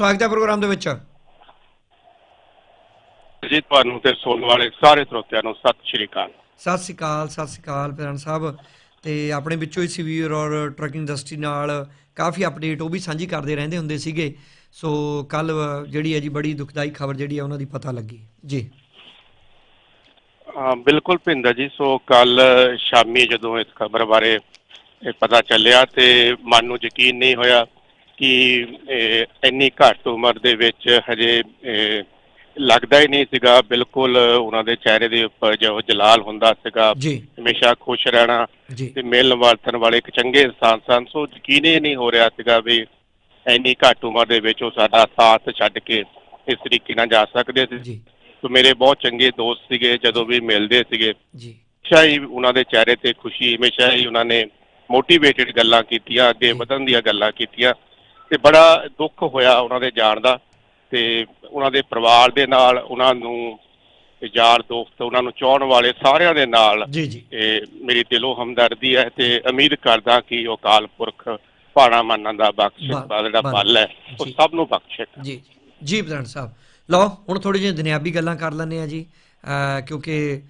ਸਵਾਗਤ ਹੈ ਪ੍ਰੋਗਰਾਮ ਦੇ ਵਿੱਚ। ਜੀ ਤੁਹਾਨੂੰ ਤੇ ਸੁਣਨ ਵਾਲੇ ਸਾਰੇ ਸਰੋਤਿਆਂ ਨੂੰ ਸਤਿ ਸ਼੍ਰੀ ਅਕਾਲ। ਸਤਿ ਸ਼੍ਰੀ ਅਕਾਲ ਸਤਿ ਸ਼੍ਰੀ ਅਕਾਲ ਪ੍ਰਧਾਨ ਸਾਹਿਬ। ਤੇ ਆਪਣੇ ਵਿੱਚੋਂ ਹੀ ਸਿਵੀਅਰ ਔਰ ਟਰੱਕਿੰਗ ਇੰਡਸਟਰੀ ਨਾਲ ਕਾਫੀ ਅਪਡੇਟ ਉਹ ਵੀ ਸਾਂਝੀ ਕਰਦੇ ਰਹਿੰਦੇ ਹੁੰਦੇ ਸੀਗੇ। ਸੋ ਕੱਲ ਜਿਹੜੀ ਹੈ ਜੀ ਬੜੀ ਦੁਖਦਾਈ ਖਬਰ ਜਿਹੜੀ ਹੈ ਉਹਨਾਂ ਦੀ ਪਤਾ ਲੱਗੀ। ਜੀ। ਹਾਂ ਬਿਲਕੁਲ ਭਿੰਦਰ ਜੀ। ਸੋ ਕੱਲ ਸ਼ਾਮੀ ਜਦੋਂ ਇਸ ਖਬਰ ਬਾਰੇ ਪਤਾ ਚੱਲਿਆ ਤੇ ਮਨ ਨੂੰ ਯਕੀਨ ਨਹੀਂ ਹੋਇਆ ਕਿ ਇੰਨੀ ਘੱਟ ਉਮਰ ਦੇ ਵਿੱਚ ਹਜੇ ਲੱਗਦਾ ਹੀ ਨਹੀਂ ਸੀਗਾ। ਬਿਲਕੁਲ ਉਹਨਾਂ ਦੇ ਚਿਹਰੇ ਦੇ ਉੱਪਰ ਜੋ ਜਲਾਲ ਹੁੰਦਾ ਸੀਗਾ। ਹਮੇਸ਼ਾ ਖੁਸ਼ ਰਹਿਣਾ ਤੇ ਮਿਲਣ ਵਰਤਣ ਵਾਲੇ ਇੱਕ ਚੰਗੇ ਇਨਸਾਨ ਸਨ। ਸੋ ਯਕੀਨ ਹੀ ਨਹੀਂ ਹੋ ਰਿਹਾ ਸੀਗਾ ਵੀ ਇੰਨੀ ਘੱਟ ਉਮਰ ਦੇ ਵਿੱਚ ਉਹ ਸਾਡਾ ਸਾਥ ਛੱਡ ਕੇ ਇਸ ਤਰੀਕੇ ਨਾਲ ਜਾ ਸਕਦੇ ਸੀ। ਜੀ। ਸੋ ਮੇਰੇ ਬਹੁਤ ਚੰਗੇ ਦੋਸਤ ਸੀਗੇ ਜਦੋਂ ਵੀ ਮਿਲਦੇ ਸੀਗੇ। ਜੀ। ਹਮੇਸ਼ਾ ਹੀ ਉਹਨਾਂ ਦੇ ਚਿਹਰੇ ਤੇ ਖੁਸ਼ੀ ਹਮੇਸ਼ਾ ਹੀ ਉਹਨਾਂ ਨੇ ਮੋਟੀਵੇਟਿਡ ਗੱਲਾਂ ਕੀਤੀਆਂ ਅੱਗੇ। ਵਧਣ ਦੀਆਂ ਗੱਲਾਂ ਕੀਤੀਆਂ। ਤੇ ਬੜਾ ਦੁੱਖ ਹੋਇਆ ਉਹਨਾਂ ਦੇ ਜਾਣ ਦਾ ਤੇ ਉਹਨਾਂ ਦੇ ਪਰਿਵਾਰ ਦੇ ਨਾਲ ਉਹਨਾਂ ਨੂੰ ਯਾਰ ਦੋਸਤ ਉਹਨਾਂ ਨੂੰ ਚਾਹਣ ਵਾਲੇ ਸਾਰਿਆਂ ਦੇ ਨਾਲ ਜੀ ਜੀ। ਇਹ ਮੇਰੀ ਦਿਲੋਂ ਹਮਦਰਦੀ ਹੈ ਤੇ ਉਮੀਦ ਕਰਦਾ ਕਿ ਉਹ ਅਕਾਲ ਪੁਰਖ ਭਾਣਾ ਮੰਨਣ ਦਾ ਬਖਸ਼ ਜਿਹੜਾ। ਬਲ ਹੈ ਉਹ। ਸਭ ਨੂੰ ਬਖਸ਼ੇ ਜੀ ਜੀ। ਜੀ ਪ੍ਰਧਾਨ ਸਾਹਿਬ। ਲਓ ਹੁਣ ਥੋੜੀ ਜਿਹੀ ਦੁਨਿਆਵੀ ਗੱਲਾਂ ਕਰ ਲੈਂਦੇ ਆ ਜੀ। ਕਿਉਂਕਿ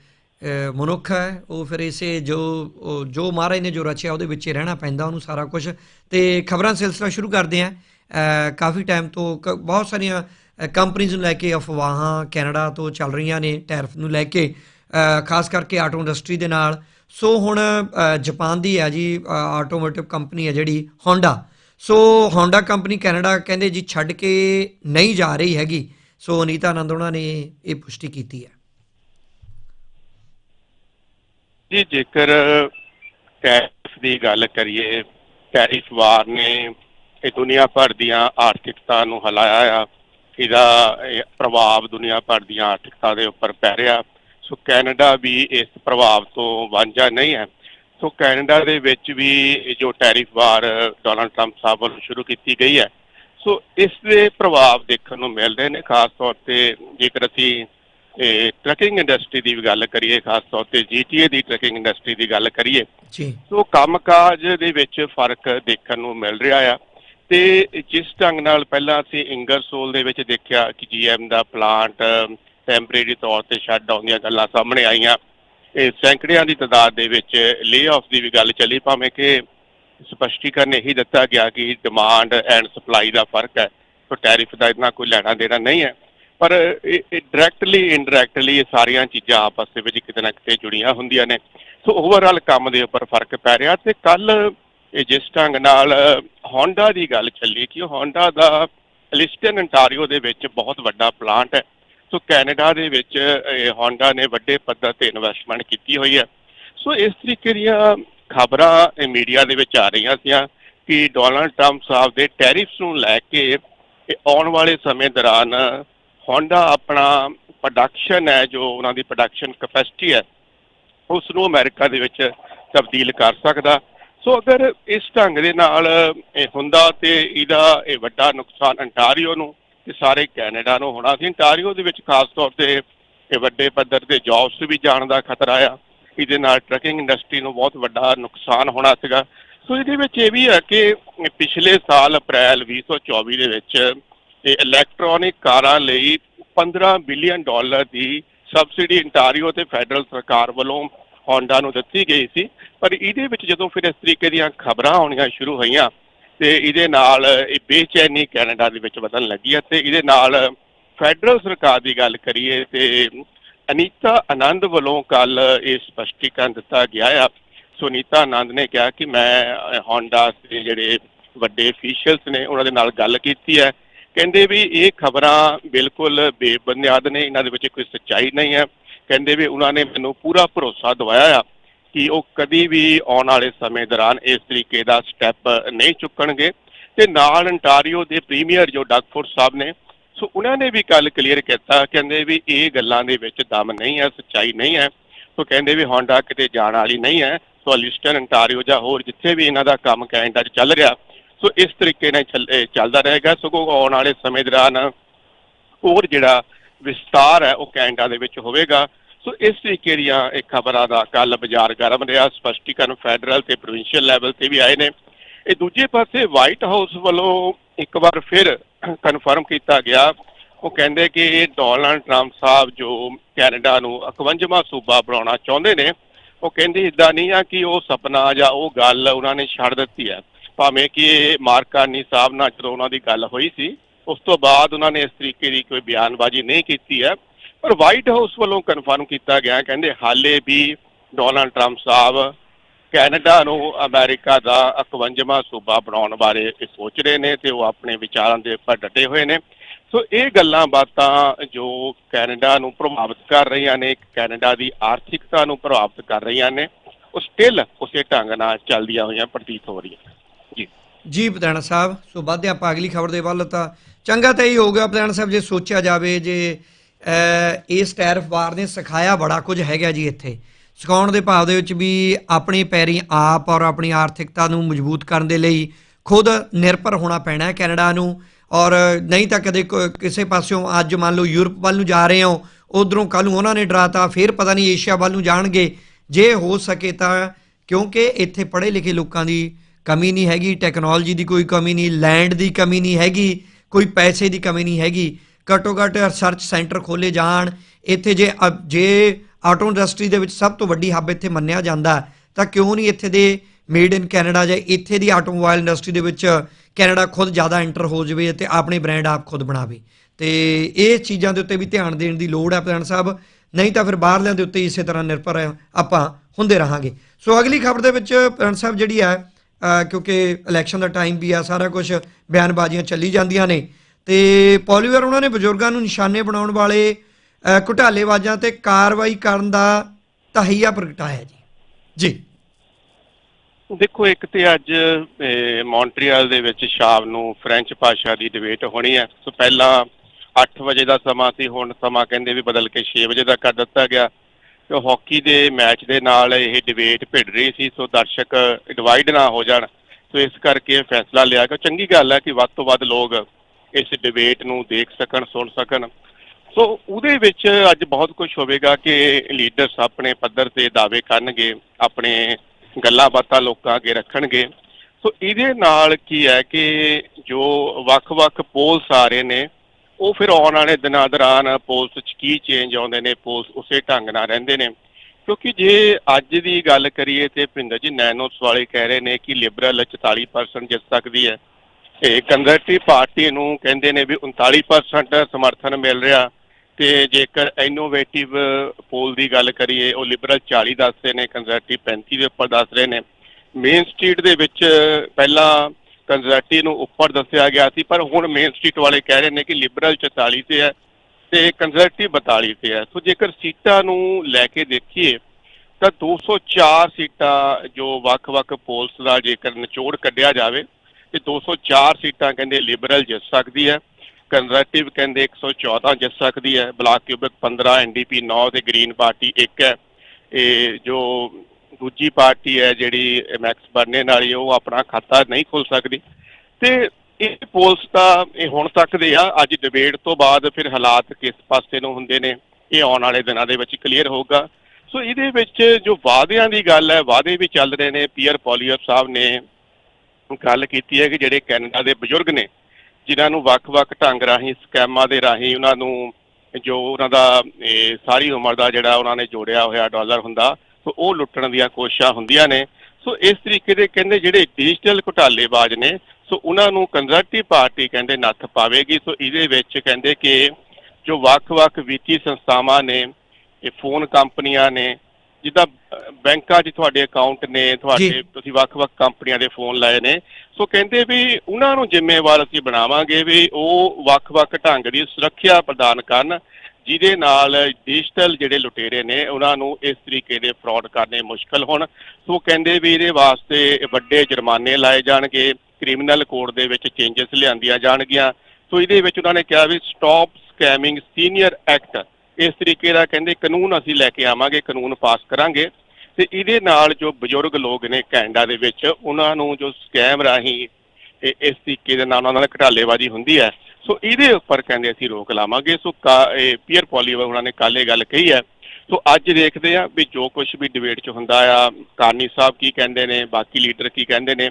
ਮਨੁੱਖ ਹੈ, ਉਹ ਫਿਰ ਇਸੇ ਜੋ, ਉਹ ਜੋ ਮਹਾਰਾਜ ਨੇ ਜੋ ਰਚਿਆ, ਉਹਦੇ ਵਿੱਚ ਰਹਿਣਾ ਪੈਂਦਾ, ਉਹਨੂੰ ਸਾਰਾ ਕੁਝ ਤੇ ਖਬਰਾਂ ਸਿਲਸਿਲਾ ਸ਼ੁਰੂ ਕਰਦੇ ਆ ਕਾਫੀ ਟਾਈਮ ਤੋਂ ਕ- ਬਹੁਤ ਸਾਰੀਆਂ ਕੰਪਨੀਆਂ ਨੂੰ ਲੈ ਕੇ ਅਫਵਾਹਾਂ ਕੈਨੇਡਾ ਤੋਂ ਚੱਲ ਰਹੀਆਂ ਨੇ ਟੈਰਫ ਨੂੰ ਲੈ ਕੇ ਖਾਸ ਕਰਕੇ ਆਟੋ ਇੰਡਸਟਰੀ ਦੇ ਨਾਲ। ਸੋ ਹੁਣ, ਅਹ ਜਾਪਾਨ ਦੀ ਹੈ ਜੀ ਆਟੋਮੋਟਿਵ ਕੰਪਨੀ ਹੈ ਜਿਹੜੀ Honda so Honda company Canada ਕਹਿੰਦੇ ਜੀ, ਛੱਡ ਕੇ ਨਹੀਂ ਜਾ ਰਹੀ ਹੈਗੀ। ਸੋ ਅਨੀਤਾ ਆਨੰਦ ਉਹਨਾਂ ਨੇ ਇਹ ਪੁਸ਼ਟੀ ਕੀਤੀ ਹੈ। ਜੀ, ਜੇਕਰ ਟੈਰਿਫ ਦੀ ਗੱਲ ਕਰੀਏ, ਟੈਰਿਫ ਵਾਰ ਨੇ ਇਹ ਦੁਨੀਆ ਭਰ ਦੀਆਂ ਆਰਥਿਕਤਾ ਨੂੰ ਹਿਲਾਇਆ ਆ। ਇਹਦਾ ਇਹ ਪ੍ਰਭਾਵ ਦੁਨੀਆ ਭਰ ਦੀਆਂ ਆਰਥਿਕਤਾ ਦੇ ਉੱਪਰ ਪੈ ਰਿਹਾ। ਸੋ ਕੈਨੇਡਾ ਵੀ ਇਸ ਪ੍ਰਭਾਵ ਤੋਂ ਵਾਂਝਾ ਨਹੀਂ ਹੈ। ਸੋ ਕੈਨੇਡਾ ਦੇ ਵਿੱਚ ਵੀ ਇਹ ਜੋ ਟੈਰਿਫ ਵਾਰ ਡੋਨਲਡ ਟਰੰਪ ਸਾਹਿਬ ਵੱਲੋਂ ਸ਼ੁਰੂ ਕੀਤੀ ਗਈ ਹੈ। ਸੋ ਇਸ ਦੇ ਪ੍ਰਭਾਵ ਦੇਖਣ ਨੂੰ ਮਿਲ ਰਹੇ ਨੇ, ਖਾਸ ਤੌਰ ਤੇ ਜੇਕਰ ਅਸੀਂ ਇਹ ਟਰੱਕਿੰਗ ਇੰਡਸਟਰੀ ਦੀ ਵੀ ਗੱਲ ਕਰੀਏ ਖਾਸ ਤੌਰ ਤੇ ਜੀਟੀਏ ਦੀ ਟਰੱਕਿੰਗ ਇੰਡਸਟਰੀ ਦੀ ਗੱਲ ਕਰੀਏ ਜੀ। ਸੋ ਕੰਮਕਾਜ ਦੇ ਵਿੱਚ ਫ਼ਰਕ ਦੇਖਣ ਨੂੰ ਮਿਲ ਰਿਹਾ ਆ। ਤੇ ਜਿਸ ਢੰਗ ਨਾਲ ਪਹਿਲਾਂ ਅਸੀਂ ਇੰਗਰਸੋਲ ਦੇ ਵਿੱਚ ਦੇਖਿਆ ਕਿ ਜੀਐਮ ਦਾ ਪਲਾਂਟ ਟੈਂਪਰੇਰੀ ਤੌਰ ਤੇ ਸ਼ਟ ਡਾਊਨ ਦੀਆਂ ਗੱਲਾਂ ਸਾਹਮਣੇ ਆਈਆਂ। ਇਹ ਸੈਂਕੜਿਆਂ ਦੀ ਤਾਦਾਦ ਦੇ ਵਿੱਚ ਲੇ ਆਫ ਦੀ ਵੀ ਗੱਲ ਚੱਲੀ ਭਾਵੇਂ ਕਿ ਸਪਸ਼ਟੀਕਰਨ ਇਹੀ ਦਿੱਤਾ ਗਿਆ ਕਿ ਡਿਮਾਂਡ ਐਂਡ ਸਪਲਾਈ ਦਾ ਫ਼ਰਕ ਹੈ। ਸੋ ਟੈਰਿਫ ਦਾ ਇਤਨਾ ਕੋਈ ਲੈਣਾ ਦੇਣਾ ਨਹੀਂ ਹੈ। ਪਰ ਇਹ ਡਾਇਰੈਕਟਲੀ ਇਨਡਾਇਰੈਕਟਲੀ ਇਹ ਸਾਰੀਆਂ ਚੀਜ਼ਾਂ ਆਪਸ ਦੇ ਵਿੱਚ ਕਿਤੇ ਨਾ ਕਿਤੇ ਜੁੜੀਆਂ ਹੁੰਦੀਆਂ ਨੇ। ਸੋ ਓਵਰਆਲ ਕੰਮ ਦੇ ਉੱਪਰ ਫ਼ਰਕ ਪੈ ਰਿਹਾ ਤੇ ਕੱਲ ਇਹ ਜਿਸ ਢੰਗ ਨਾਲ ਹੋਂਡਾ ਦੀ ਗੱਲ ਚੱਲੀ ਕਿ ਹੋਂਡਾ ਦਾ ਲਿਸਟਨ ਅੰਟਾਰੀਓ ਦੇ ਵਿੱਚ ਬਹੁਤ ਵੱਡਾ ਪਲਾਂਟ ਹੈ। ਸੋ ਕੈਨੇਡਾ ਦੇ ਵਿੱਚ, ਇਹ ਹੋਂਡਾ ਨੇ ਵੱਡੇ ਪੱਧਰ ਤੇ ਇਨਵੈਸਟਮੈਂਟ ਕੀਤੀ ਹੋਈ ਹੈ। ਸੋ ਇਸ ਤਰੀਕੇ ਦੀਆਂ ਖਬਰਾਂ ਮੀਡੀਆ ਦੇ ਵਿੱਚ ਆ ਰਹੀਆਂ ਸੀਆਂ ਕਿ ਡੋਨਲਡ ਟਰੰਪ ਸਾਹਿਬ ਦੇ ਟੈਰਿਫਸ ਨੂੰ ਲੈ ਕੇ ਇਹ ਆਉਣ ਵਾਲੇ ਸਮੇਂ ਦੌਰਾਨ ਹੋਂਡਾ ਆਪਣਾ ਪ੍ਰੋਡਕਸ਼ਨ ਹੈ, ਜੋ ਉਹਨਾਂ ਦੀ ਪ੍ਰੋਡਕਸ਼ਨ ਕੈਪੈਸਿਟੀ ਹੈ ਉਸ ਨੂੰ ਅਮਰੀਕਾ ਦੇ ਵਿੱਚ ਤਬਦੀਲ ਕਰ ਸਕਦਾ। ਸੋ ਅਗਰ ਇਸ ਢੰਗ ਦੇ ਨਾਲ ਇਹ ਹੁੰਦਾ ਤੇ ਇਹਦਾ ਇਹ ਵੱਡਾ ਨੁਕਸਾਨ ਅੰਟਾਰੀਓ ਨੂੰ ਤੇ ਸਾਰੇ ਕੈਨੇਡਾ ਨੂੰ ਹੋਣਾ ਸੀ। ਅੰਟਾਰੀਓ ਦੇ ਵਿੱਚ ਖਾਸ ਤੌਰ ਤੇ ਇਹ ਵੱਡੇ ਪੱਧਰ ਤੇ ਜੌਬਸ ਵੀ ਜਾਣ ਦਾ ਖਤਰਾ ਆ। ਇਹਦੇ ਨਾਲ ਟਰੱਕਿੰਗ ਇੰਡਸਟਰੀ ਨੂੰ ਬਹੁਤ ਵੱਡਾ ਨੁਕਸਾਨ ਹੋਣਾ ਸੀਗਾ। ਸੋ ਇਹਦੇ ਵਿੱਚ ਇਹ ਵੀ ਹੈ ਕਿ ਪਿਛਲੇ ਸਾਲ ਅਪ੍ਰੈਲ 2024 ਦੇ ਵਿੱਚ ਇਹ ਇਲੈਕਟ੍ਰੋਨਿਕ ਕਾਰਾਂ ਲਈ 15 ਬਿਲੀਅਨ ਡਾਲਰ ਦੀ ਸਬਸਿਡੀ ਇੰਟਾਰੀਓ ਤੇ ਫੈਡਰਲ ਸਰਕਾਰ ਵੱਲੋਂ ਹੋਂਡਾ ਨੂੰ ਦਿੱਤੀ ਗਈ ਸੀ। ਪਰ ਇਹਦੇ ਵਿੱਚ ਜਦੋਂ ਫਿਰ ਇਸ ਤਰੀਕੇ ਦੀਆਂ ਖਬਰਾਂ ਆਉਣੀਆਂ ਸ਼ੁਰੂ ਹੋਈਆਂ ਤੇ ਇਹਦੇ ਨਾਲ ਇਹ ਬੇਚੈਨੀ ਕੈਨੇਡਾ ਦੇ ਵਿੱਚ ਵਧਣ ਲੱਗੀ ਹੈ ਤੇ ਇਹਦੇ ਨਾਲ ਫੈਡਰਲ ਸਰਕਾਰ ਦੀ ਗੱਲ ਕਰੀਏ ਤੇ ਅਨੀਤਾ ਆਨੰਦ ਵੱਲੋਂ ਕੱਲ ਇਹ ਸਪਸ਼ਟੀਕਰਨ ਦਿੱਤਾ ਗਿਆ ਆ। ਸੋ ਅਨੀਤਾ ਆਨੰਦ ਨੇ ਕਿਹਾ ਕਿ ਮੈਂ ਹੋਂਡਾ ਦੇ ਜਿਹੜੇ ਵੱਡੇ ਅਫੀਸ਼ੀਅਲਸ ਨੇ ਉਹਨਾਂ ਦੇ ਨਾਲ ਗੱਲ ਕੀਤੀ ਹੈ। ਕਹਿੰਦੇ ਵੀ ਇਹ ਖਬਰਾਂ ਬਿਲਕੁਲ ਬੇਬੁਨਿਆਦ ਨੇ, ਇਹਨਾਂ ਦੇ ਵਿੱਚ ਕੋਈ ਸੱਚਾਈ ਨਹੀਂ ਹੈ। ਕਹਿੰਦੇ ਵੀ ਉਹਨਾਂ ਨੇ ਮੈਨੂੰ ਪੂਰਾ ਭਰੋਸਾ ਦਵਾਇਆ ਆ ਕਿ ਉਹ ਕਦੀ ਵੀ ਆਉਣ ਵਾਲੇ ਸਮੇਂ ਦੌਰਾਨ ਇਸ ਤਰੀਕੇ ਦਾ ਸਟੈਪ ਨਹੀਂ ਚੁੱਕਣਗੇ। ਤੇ ਨਾਲ ਅੰਟਾਰੀਓ ਦੇ ਪ੍ਰੀਮੀਅਰ ਜੋ ਡਗਫੋਰਡ ਸਾਹਿਬ ਨੇ, ਸੋ ਉਹਨਾਂ ਨੇ ਵੀ ਕੱਲ ਕਲੀਅਰ ਕੀਤਾ, ਕਹਿੰਦੇ ਵੀ ਇਹ ਗੱਲਾਂ ਦੇ ਵਿੱਚ ਦਮ ਨਹੀਂ ਹੈ, ਸੱਚਾਈ ਨਹੀਂ ਹੈ। ਸੋ ਕਹਿੰਦੇ ਵੀ ਹੋਂਡਾ ਕਿਤੇ ਜਾਣ ਵਾਲੀ ਨਹੀਂ ਹੈ। ਸੋ ਲਿਸਟਨ ਅੰਟਾਰੀਓ ਜਾਂ ਹੋਰ ਜਿੱਥੇ ਵੀ ਇਹਨਾਂ ਦਾ ਕੰਮ ਕੈਨੇਡਾ 'ਚ ਚੱਲ ਰਿਹਾ ਸੋ ਇਸ ਤਰੀਕੇ ਨਾਲ ਚੱਲ- ਚੱਲਦਾ ਰਹੇਗਾ। ਸਗੋਂ ਆਉਣ ਵਾਲੇ ਸਮੇਂ ਦੌਰਾਨ ਹੋਰ ਜਿਹੜਾ ਵਿਸਤਾਰ ਹੈ, ਉਹ ਕੈਨੇਡਾ ਦੇ ਵਿੱਚ ਹੋਵੇਗਾ। ਸੋ ਇਸ ਤਰੀਕੇ ਦੀਆਂ ਇਹ ਖਬਰਾਂ ਦਾ ਕੱਲ ਬਾਜ਼ਾਰ ਗਰਮ ਰਿਹਾ। ਸਪਸ਼ਟੀਕਰਨ ਫੈਡਰਲ ਤੇ ਪ੍ਰੋਵਿੰਸ਼ੀਅਲ ਲੈਵਲ ਤੇ ਵੀ ਆਏ ਨੇ। ਇਹ ਦੂਜੇ ਪਾਸੇ ਵਾਈਟ ਹਾਊਸ ਵੱਲੋਂ ਇੱਕ ਵਾਰ ਫਿਰ ਕਨਫਰਮ ਕੀਤਾ ਗਿਆ। ਉਹ ਕਹਿੰਦੇ ਕਿ ਇਹ ਡੋਨਾਲਡ ਟਰੰਪ ਸਾਹਿਬ ਜੋ ਕੈਨੇਡਾ ਨੂੰ 51ਵਾਂ ਸੂਬਾ ਬਣਾਉਣਾ ਚਾਹੁੰਦੇ ਨੇ, ਉਹ ਕਹਿੰਦੇ ਇਦਾਂ ਨਹੀਂ ਆ ਕਿ ਉਹ ਸੁਪਨਾ ਜਾਂ ਉਹ ਗੱਲ ਉਹਨਾਂ ਨੇ ਛੱਡ ਦਿੱਤੀ ਹੈ। ਭਾਵੇਂ ਕਿ ਮਾਰਕਾਨੀ ਸਾਹਿਬ ਨਾਲ ਜਦੋਂ ਉਹਨਾਂ ਦੀ ਗੱਲ ਹੋਈ ਸੀ, ਉਸ ਤੋਂ ਬਾਅਦ ਉਹਨਾਂ ਨੇ ਇਸ ਤਰੀਕੇ ਦੀ ਕੋਈ ਬਿਆਨਬਾਜ਼ੀ ਨਹੀਂ ਕੀਤੀ ਹੈ। ਪਰ ਵਾਈਟ ਹਾਊਸ ਵੱਲੋਂ ਕਨਫਰਮ ਕੀਤਾ ਗਿਆ, ਕਹਿੰਦੇ ਹਾਲੇ ਵੀ ਡੋਨਲਡ ਟਰੰਪ ਸਾਹਿਬ ਕੈਨੇਡਾ ਨੂੰ ਅਮਰੀਕਾ ਦਾ 51ਵਾਂ ਸੂਬਾ ਬਣਾਉਣ ਬਾਰੇ ਇਹ ਸੋਚ ਰਹੇ ਨੇ ਤੇ ਉਹ ਆਪਣੇ ਵਿਚਾਰਾਂ ਦੇ ਉੱਪਰ ਡਟੇ ਹੋਏ ਨੇ। ਸੋ ਇਹ ਗੱਲਾਂ ਬਾਤਾਂ ਜੋ ਕੈਨੇਡਾ ਨੂੰ ਪ੍ਰਭਾਵਿਤ ਕਰ ਰਹੀਆਂ ਨੇ ਕੈਨੇਡਾ ਦੀ ਆਰਥਿਕਤਾ ਨੂੰ ਪ੍ਰਭਾਵਿਤ ਕਰ ਰਹੀਆਂ ਨੇ, ਉਹ ਸਟਿਲ ਉਸੇ ਢੰਗ ਨਾਲ ਚੱਲਦੀਆਂ ਹੋਈਆਂ ਪ੍ਰਤੀਤ ਹੋ ਰਹੀਆਂ ਜੀ ਜੀ ਸਾਹਿਬ, ਸੋ ਵੱਧਦੇ ਆਪਾਂ ਅਗਲੀ ਖਬਰ ਦੇ ਵੱਲ ਤਾਂ ਚੰਗਾ ਤਾਂ ਇਹ ਹੋਊਗਾ ਗਿਆ ਸਾਹਿਬ, ਜੇ ਸੋਚਿਆ ਜਾਵੇ, ਜੇ ਇਸ ਟੈਰਫ ਵਾਰ ਨੇ ਸਿਖਾਇਆ ਬੜਾ ਕੁਝ ਹੈਗਾ ਜੀ ਇੱਥੇ। ਸਿਖਾਉਣ ਦੇ ਭਾਵ ਦੇ ਵਿੱਚ ਵੀ ਆਪਣੀ ਪੈਰੀ ਆਪ ਔਰ ਆਪਣੀ ਆਰਥਿਕਤਾ ਨੂੰ ਮਜ਼ਬੂਤ ਕਰਨ ਦੇ ਲਈ ਖੁਦ ਨਿਰਭਰ ਹੋਣਾ ਪੈਣਾ ਹੈ ਕੈਨੇਡਾ ਨੂੰ। ਔਰ ਨਹੀਂ ਤਾਂ ਕਦੇ ਕੋ- ਕਿਸੇ ਪਾਸਿਓਂ ਅੱਜ ਮੰਨ ਲਓ ਯੂਰਪ ਵੱਲ ਨੂੰ ਜਾ ਰਹੇ ਹੋ, ਉਧਰੋਂ ਕੱਲ ਨੂੰ ਉਹਨਾਂ ਨੇ ਡਰਾਤਾ ਫਿਰ ਪਤਾ ਨਹੀਂ ਏਸ਼ੀਆ ਵੱਲ ਨੂੰ ਜਾਣਗੇ। ਜੇ ਹੋ ਸਕੇ ਤਾਂ ਕਿਉਂਕਿ ਇੱਥੇ ਪੜ੍ਹੇ ਲਿਖੇ ਲੋਕਾਂ ਦੀ ਕਮੀ ਨਹੀਂ ਹੈਗੀ ਟੈਕਨੋਲੋਜੀ ਦੀ ਕੋਈ ਕਮੀ ਨਹੀਂ ਲੈਂਡ ਦੀ ਕਮੀ ਨਹੀਂ ਹੈਗੀ, ਕੋਈ ਪੈਸੇ ਦੀ ਕਮੀ ਨਹੀਂ ਹੈਗੀ। ਘੱਟੋ ਘੱਟ ਰਿਸਰਚ ਸੈਂਟਰ ਖੋਲੇ ਜਾਣ। ਇੱਥੇ ਜੇ ਅ- ਜੇ ਆਟੋ ਇੰਡਸਟਰੀ ਦੇ ਵਿੱਚ ਸਭ ਤੋਂ ਵੱਡੀ ਹੱਬ ਇੱਥੇ ਮੰਨਿਆ ਜਾਂਦਾ, ਤਾਂ ਕਿਉਂ ਨਹੀਂ ਇੱਥੇ ਦੇ ਮੇਡ ਇਨ ਕੈਨੇਡਾ ਜਾਂ ਇੱਥੇ ਦੀ ਆਟੋਮੋਬਾਈਲ ਇੰਡਸਟਰੀ ਦੇ ਵਿੱਚ ਕੈਨੇਡਾ ਖੁਦ ਜ਼ਿਆਦਾ ਐਂਟਰ ਹੋ ਜਾਵੇ ਤੇ ਆਪਣੇ ਬ੍ਰਾਂਡ ਆਪ ਖੁਦ ਬਣਾਵੇ? ਤੇ ਇਹ ਚੀਜ਼ਾਂ ਦੇ ਉੱਤੇ ਵੀ ਧਿਆਨ ਦੇਣ ਦੀ ਲੋੜ ਹੈ ਪ੍ਰਧਾਨ ਸਾਹਿਬ। ਨਹੀਂ ਤਾਂ ਫਿਰ ਬਾਹਰਲਿਆਂ ਦੇ ਉੱਤੇ ਇਸੇ ਤਰ੍ਹਾਂ ਨਿਰਭਰ ਆਪਾਂ ਹੁੰਦੇ ਰਹਾਂਗੇ। ਸੋ ਅਗਲੀ ਖਬਰ ਦੇ ਵਿੱਚ ਪ੍ਰਧਾਨ ਸਾਹਿਬ ਜਿਹੜੀ ਹੈ ਕਿਉਂਕਿ ਇਲੈਕਸ਼ਨ ਦਾ ਟਾਈਮ ਵੀ ਆ ਸਾਰਾ ਕੁਝ ਬਿਆਨਬਾਜ਼ੀਆਂ ਚੱਲੀ ਜਾਂਦੀਆਂ ਨੇ। ਤੇ ਪੋਲੀਵਰ ਉਹਨਾਂ ਨੇ ਬਜ਼ੁਰਗਾਂ ਨੂੰ ਨਿਸ਼ਾਨੇ ਬਣਾਉਣ ਵਾਲੇ ਅ, ਘੁਟਾਲੇਬਾਜ਼ਾਂ ਤੇ ਕਾਰਵਾਈ ਕਰਨ ਦਾ ਤਹਈਆ ਪ੍ਰਗਟਾਇਆ ਜੀ। ਜੀ। ਦੇਖੋ ਇੱਕ ਤੇ ਅੱਜ ਮੌਂਟਰੀਅਲ ਦੇ ਵਿੱਚ ਸ਼ਾਮ ਨੂੰ ਫ੍ਰੈਂਚ ਭਾਸ਼ਾ ਦੀ ਡਿਬੇਟ ਹੋਣੀ ਹੈ। ਸੋ ਪਹਿਲਾਂ 8 ਵਜੇ ਦਾ ਸਮਾਂ ਸੀ ਹੁਣ ਸਮਾਂ ਕਹਿੰਦੇ ਵੀ ਬਦਲ ਕੇ 6 ਵਜੇ ਦਾ ਕਰ ਦਿੱਤਾ ਗਿਆ। ਹਾਕੀ ਦੇ ਮੈਚ ਦੇ ਨਾਲ ਇਹ ਡਿਬੇਟ ਭਿੜ ਰਹੀ ਸੀ, ਸੋ ਦਰਸ਼ਕ ਡਿਵਾਈਡ ਨਾ ਹੋ ਜਾਣ। ਸੋ ਇਸ ਕਰਕੇ ਇਹ ਫੈਸਲਾ ਲਿਆ ਕਿ ਚੰਗੀ ਗੱਲ ਹੈ ਕਿ ਵੱਧ ਤੋਂ ਵੱਧ ਲੋਕ ਇਸ ਡਿਬੇਟ ਨੂੰ ਦੇਖ ਸਕਣ, ਸੁਣ ਸਕਣ। ਸੋ ਉਹਦੇ ਵਿੱਚ ਅੱਜ ਬਹੁਤ ਕੁਝ ਹੋਵੇਗਾ ਕਿ ਲੀਡਰਸ ਆਪਣੇ ਪੱਧਰ ਤੇ ਦਾਅਵੇ ਕਰਨਗੇ, ਆਪਣੇ ਗੱਲਾਂ ਬਾਤਾਂ ਲੋਕਾਂ ਅੱਗੇ ਰੱਖਣਗੇ। ਸੋ ਇਹਦੇ ਨਾਲ ਕੀ ਹੈ ਕਿ ਜੋ ਵੱਖ-ਵੱਖ ਪੋਲਸ ਆ ਰਹੇ ਨੇ ਉਹ ਫਿਰ ਆਉਣ ਵਾਲੇ ਦਿਨਾਂ ਦੌਰਾਨ ਪੋਲਸ 'ਚ ਕੀ ਚੇਂਜ ਆਉਂਦੇ ਨੇ, ਪੋਲਸ ਉਸੇ ਢੰਗ ਨਾਲ ਰਹਿੰਦੇ ਨੇ। ਕਿਉਂਕਿ ਜੇ ਅੱਜ ਦੀ ਗੱਲ ਕਰੀਏ ਤੇ ਭਿੰਦਰ ਜੀ, ਨੈਨੋਸ ਵਾਲੇ ਕਹਿ ਰਹੇ ਨੇ ਕਿ ਲਿਬਰਲ 44% ਜਿੱਤ ਸਕਦੀ ਹੈ। ਇਹ ਕੰਜ਼ਰਵੇਟਿਵ ਪਾਰਟੀ ਨੂੰ ਕਹਿੰਦੇ ਨੇ ਵੀ 39% ਸਮਰਥਨ ਮਿਲ ਰਿਹਾ। ਤੇ ਜੇਕਰ ਇਨੋਵੇਟਿਵ ਪੋਲ ਦੀ ਗੱਲ ਕਰੀਏ, ਉਹ ਲਿਬਰਲ 40 ਦੱਸਦੇ ਨੇ ਕੰਜ਼ਰਵੇਟਿਵ 35 ਦੇ ਉੱਪਰ ਦੱਸ ਰਹੇ ਨੇ। ਮੇਨ ਸਟਰੀਟ ਦੇ ਵਿੱਚ ਪਹਿਲਾਂ ਕੰਜ਼ਰਵੇਟਿਵ ਨੂੰ ਉੱਪਰ ਦੱਸਿਆ ਗਿਆ ਸੀ, ਪਰ ਹੁਣ ਮੇਨ ਸਟਰੀਟ ਵਾਲੇ ਕਹਿ ਰਹੇ ਨੇ ਕਿ ਲਿਬਰਲ 44 ਤੇ ਹੈ ਤੇ ਕੰਜ਼ਰਵੇਟਿਵ 42 ਤੇ ਹੈ। ਸੋ ਜੇਕਰ ਸੀਟਾਂ ਨੂੰ ਲੈ ਕੇ ਦੇਖੀਏ, ਤਾਂ 204 ਸੀਟਾਂ ਜੋ ਵੱਖ-ਵੱਖ ਪੋਲਸ ਦਾ ਜੇਕਰ ਨਿਚੋੜ ਕੱਢਿਆ ਜਾਵੇ, ਤੇ 204 ਸੀਟਾਂ ਕਹਿੰਦੇ ਲਿਬਰਲ ਜਿੱਤ ਸਕਦੀ ਹੈ ਕੰਜ਼ਰਵੇਟਿਵ ਕਹਿੰਦੇ 114 ਜਿੱਤ ਸਕਦੀ ਹੈ ਬਲਾਕ ਕਿਊਬਿਕ 15 ਐਨਡੀਪੀ 9 ਤੇ ਗ੍ਰੀਨ ਪਾਰਟੀ 1 ਹੈ। ਇਹ ਜੋ ਦੂਜੀ ਪਾਰਟੀ ਹੈ ਜਿਹੜੀ ਮੈਕਸ ਬਰਨਨ ਵਾਲੀ, ਉਹ ਆਪਣਾ ਖਾਤਾ ਨਹੀਂ ਖੋਲ ਸਕਦੀ। ਤੇ ਇਹ ਪੋਲਸ ਤਾਂ ਇਹ ਹੁਣ ਤੱਕ ਦੇ ਆ। ਅੱਜ ਡਿਬੇਟ ਤੋਂ ਬਾਅਦ ਫਿਰ ਹਾਲਾਤ ਕਿਸ ਪਾਸੇ ਨੂੰ ਹੁੰਦੇ ਨੇ, ਇਹ ਆਉਣ ਵਾਲੇ ਦਿਨਾਂ ਦੇ ਵਿੱਚ ਕਲੀਅਰ ਹੋਊਗਾ। ਸੋ ਇਹਦੇ ਵਿੱਚ ਜੋ ਵਾਅਦਿਆਂ ਦੀ ਗੱਲ ਹੈ, ਵਾਅਦੇ ਵੀ ਚੱਲ ਰਹੇ ਨੇ। ਪੀਅਰ ਪੋਲੀਅਰ ਸਾਹਿਬ ਨੇ ਗੱਲ ਕੀਤੀ ਹੈ ਕਿ ਜਿਹੜੇ ਕੈਨੇਡਾ ਦੇ ਬਜ਼ੁਰਗ ਨੇ, ਜਿਨ੍ਹਾਂ ਨੂੰ ਵੱਖ-ਵੱਖ ਢੰਗ ਰਾਹੀਂ, ਸਕੈਮਾਂ ਦੇ ਰਾਹੀਂ ਉਹਨਾਂ ਨੂੰ ਜੋ ਉਹਨਾਂ ਦਾ ਸਾਰੀ ਉਮਰ ਦਾ ਜਿਹੜਾ ਉਹਨਾਂ ਨੇ ਜੋੜਿਆ ਹੋਇਆ ਡਾਲਰ ਹੁੰਦਾ ਸੋ ਉਹ ਲੁੱਟਣ ਦੀਆਂ ਕੋਸ਼ਿਸ਼ਾਂ ਹੁੰਦੀਆਂ ਨੇ। ਸੋ ਇਸ ਤਰੀਕੇ ਦੇ ਕਹਿੰਦੇ ਜਿਹੜੇ ਡਿਜੀਟਲ ਘੁਟਾਲੇਬਾਜ਼ ਨੇ ਸੋ ਉਹਨਾਂ ਨੂੰ ਕੰਜ਼ਰਵੇਟਿਵ ਪਾਰਟੀ ਕਹਿੰਦੇ ਨੱਥ ਪਾਵੇਗੀ। ਸੋ ਇਹਦੇ ਵਿੱਚ ਕਹਿੰਦੇ ਕਿ ਜੋ ਵੱਖ-ਵੱਖ ਵਿੱਤੀ ਸੰਸਥਾਵਾਂ ਨੇ ਇਹ ਫੋਨ ਕੰਪਨੀਆਂ ਨੇ ਜਿੱਦਾਂ ਬੈਂਕਾਂ 'ਚ ਤੁਹਾਡੇ ਅਕਾਊਂਟ ਨੇ ਤੁਹਾਡੇ ਤੁਸੀਂ ਵੱਖ-ਵੱਖ ਕੰਪਨੀਆਂ ਦੇ ਫੋਨ ਲਾਏ ਨੇ। ਸੋ ਕਹਿੰਦੇ ਵੀ ਉਹਨਾਂ ਨੂੰ ਜ਼ਿੰਮੇਵਾਰ ਅਸੀਂ ਬਣਾਵਾਂਗੇ ਵੀ ਉਹ ਵੱਖ-ਵੱਖ ਢੰਗ ਦੀ ਸੁਰੱਖਿਆ ਪ੍ਰਦਾਨ ਕਰਨ। ਜਿਹਦੇ ਨਾਲ ਡਿਜੀਟਲ ਜਿਹੜੇ ਲੁਟੇਰੇ ਨੇ, ਉਹਨਾਂ ਨੂੰ ਇਸ ਤਰੀਕੇ ਦੇ ਫਰਾਡ ਕਰਨੇ ਮੁਸ਼ਕਲ ਹੋਣ। ਸੋ ਕਹਿੰਦੇ ਵੀ ਇਹਦੇ ਵਾਸਤੇ ਵੱਡੇ ਜੁਰਮਾਨੇ ਲਾਏ ਜਾਣਗੇ ਕ੍ਰਿਮੀਨਲ ਕੋਡ ਦੇ ਵਿੱਚ ਚੇਂਜਸ ਲਿਆਂਦੀਆਂ ਜਾਣਗੀਆਂ। ਸੋ ਇਹਦੇ ਵਿੱਚ ਉਹਨਾਂ ਨੇ ਕਿਹਾ ਵੀ ਸਟਾਪ ਸਕੈਮਿੰਗ ਸੀਨੀਅਰ ਐਕਟ ਇਸ ਤਰੀਕੇ ਦਾ ਕਹਿੰਦੇ ਕਾਨੂੰਨ ਅਸੀਂ ਲੈ ਕੇ ਆਵਾਂਗੇ, ਕਾਨੂੰਨ ਪਾਸ ਕਰਾਂਗੇ। ਤੇ ਇਹਦੇ ਨਾਲ ਜੋ ਬਜ਼ੁਰਗ ਲੋਕ ਨੇ ਕੈਨੇਡਾ ਦੇ ਵਿੱਚ, ਉਹਨਾਂ ਨੂੰ ਜੋ ਸਕੈਮ ਰਾਹੀਂ ਇਸ ਤਰੀਕੇ ਦੇ ਨਾਲ ਉਹਨਾਂ ਨਾਲ ਘਟਾਲੇਬਾਜ਼ੀ ਹੁੰਦੀ ਹੈ। ਸੋ ਇਹਦੇ ਉੱਪਰ ਕਹਿੰਦੇ ਅਸੀਂ ਰੋਕ ਲਾਵਾਂਗੇ। ਸੋ ਇਹ ਪੀਅਰ ਪੋਲੀਵਰ ਉਹਨਾਂ ਨੇ ਇਹ ਗੱਲ ਕਹੀ ਹੈ। ਸੋ ਅੱਜ ਦੇਖਦੇ ਆ ਵੀ ਜੋ ਕੁਝ ਵੀ ਡਿਬੇਟ 'ਚ ਹੁੰਦਾ ਆ ਕਾਰਨੀ ਸਾਹਿਬ ਕੀ ਕਹਿੰਦੇ ਨੇ ਬਾਕੀ ਲੀਡਰ ਕੀ ਕਹਿੰਦੇ ਨੇ